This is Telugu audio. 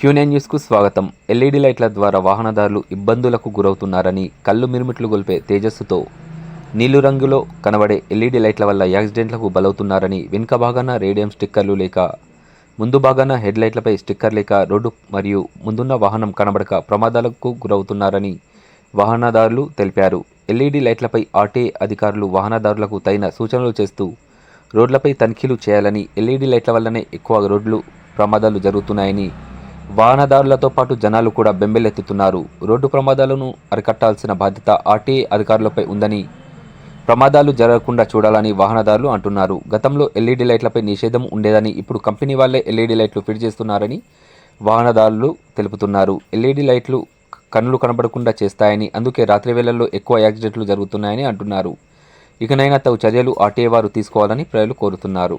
క్యూనే న్యూస్కు స్వాగతం. ఎల్ఈడి లైట్ల ద్వారా వాహనదారులు ఇబ్బందులకు గురవుతున్నారని కళ్ళు మిరుమిట్లు గొల్పే తేజస్సుతో నీలు రంగులో కనబడే ఎల్ఈడి లైట్ల వల్ల యాక్సిడెంట్లకు బలవుతున్నారని వెనుక భాగాన రేడియం స్టిక్కర్లు లేక ముందు భాగాన హెడ్ లైట్లపై స్టిక్కర్ లేక రోడ్డు మరియు ముందున్న వాహనం కనబడక ప్రమాదాలకు గురవుతున్నారని వాహనదారులు తెలిపారు. ఎల్ఈడి లైట్లపై ఆర్టీఏ అధికారులు వాహనదారులకు తగిన సూచనలు చేస్తూ రోడ్లపై తనిఖీలు చేయాలని ఎల్ఈడి లైట్ల వల్లనే ఎక్కువ రోడ్లు ప్రమాదాలు జరుగుతున్నాయని వాహనదారులతో పాటు జనాలు కూడా బెంబెలెత్తుతున్నారు. రోడ్డు ప్రమాదాలను అరికట్టాల్సిన బాధ్యత ఆర్టీఏ అధికారులపై ఉందని ప్రమాదాలు జరగకుండా చూడాలని వాహనదారులు అంటున్నారు. గతంలో ఎల్ఈడి లైట్లపై నిషేధం ఉండేదని ఇప్పుడు కంపెనీ వాళ్ళే ఎల్ఈడి లైట్లు ఫిట్ చేస్తున్నారని వాహనదారులు తెలుపుతున్నారు. ఎల్ఈడి లైట్లు కన్నులు కనబడకుండా చేస్తాయని అందుకే రాత్రి వేళల్లో ఎక్కువ యాక్సిడెంట్లు జరుగుతున్నాయని అంటున్నారు. ఇకనైనా తగు చర్యలు ఆర్టీఏ వారు తీసుకోవాలని ప్రజలు కోరుతున్నారు.